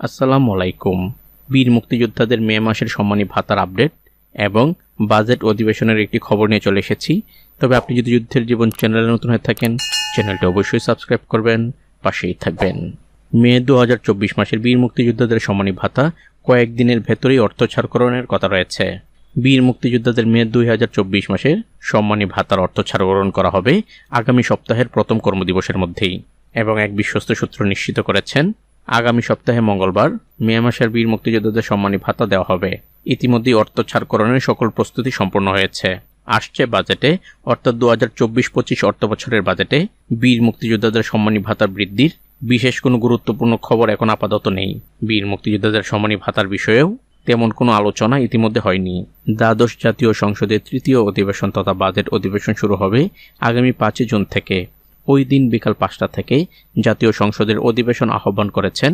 আসসালামু আলাইকুম। বীর মুক্তিযোদ্ধাদের মে মাসের সম্মানী ভাতার আপডেট এবং বাজেট অধিবেশনের একটি খবর নিয়ে চলে এসেছি। তবে আপনি যদি যুদ্ধের জীবন চ্যানেলে নতুন হয়ে থাকেন, চ্যানেলটি অবশ্যই সাবস্ক্রাইব করবেন, পাশেই থাকবেন। মে দু হাজার চব্বিশ মাসের বীর মুক্তিযোদ্ধাদের সম্মানী ভাতা কয়েকদিনের ভেতরেই অর্থ ছাড়করণের কথা রয়েছে। বীর মুক্তিযোদ্ধাদের মে দুই হাজার চব্বিশ মাসের সম্মানী ভাতার অর্থ ছাড়করণ করা হবে আগামী সপ্তাহের প্রথম কর্মদিবসের মধ্যেই এবং এক বিশ্বস্ত সূত্র নিশ্চিত করেছেন আগামী সপ্তাহে মঙ্গলবার মে মাসের বীর মুক্তিযোদ্ধাদের সম্মানী ভাতা দেওয়া হবে। ইতিমধ্যেই অর্থ ছাড়করণের সকল প্রস্তুতি সম্পন্ন হয়েছে। আসছে বাজেটে, অর্থাৎ দু হাজার চব্বিশ পঁচিশ অর্থ বছরের বাজেটে বীর মুক্তিযোদ্ধাদের সম্মানী ভাতা বৃদ্ধির বিশেষ কোনো গুরুত্বপূর্ণ খবর এখন আপাতত নেই। বীর মুক্তিযোদ্ধাদের সম্মানী ভাতার বিষয়েও তেমন কোনো আলোচনা ইতিমধ্যে হয়নি। দ্বাদশ জাতীয় সংসদের তৃতীয় অধিবেশন তথা বাজেট অধিবেশন শুরু হবে আগামী পাঁচই জুন থেকে। ওই দিন বিকাল পাঁচটা থেকে জাতীয় সংসদের অধিবেশন আহ্বান করেছেন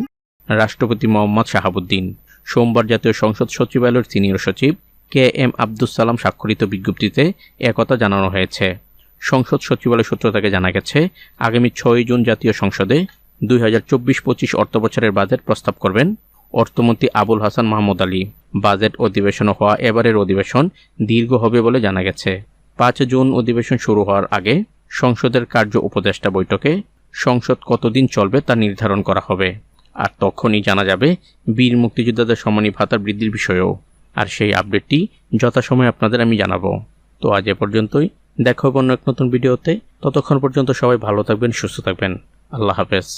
রাষ্ট্রপতি মোহাম্মদ শাহাবুদ্দিন। সোমবার জাতীয় সংসদ সচিবালয়ের সিনিয়র সচিব কে এম আব্দুস সালাম স্বাক্ষরিত বিজ্ঞপ্তিতে একথা জানানো হয়েছে। সংসদ সচিবালয় সূত্র থেকে জানা গেছে, আগামী ছয় জুন জাতীয় সংসদে দুই হাজার চব্বিশ পঁচিশ অর্থবছরের বাজেট প্রস্তাব করবেন অর্থমন্ত্রী আবুল হাসান মাহমুদ আলী। বাজেট অধিবেশন হওয়া এবারের অধিবেশন দীর্ঘ হবে বলে জানা গেছে। পাঁচ জুন অধিবেশন শুরু হওয়ার আগে সংসদের কার্য উপদেষ্টা বৈঠকে সংসদ কতদিন চলবে তা নির্ধারণ করা হবে। আর তখনই জানা যাবে বীর মুক্তিযোদ্ধাদের সম্মানী ভাতা বৃদ্ধির বিষয়েও। আর সেই আপডেটটি যথাসময়ে আপনাদের আমি জানাব। তো আজ এ পর্যন্তই। দেখা হবে অন্য এক নতুন ভিডিওতে। ততক্ষণ পর্যন্ত সবাই ভালো থাকবেন, সুস্থ থাকবেন। আল্লাহ হাফেজ।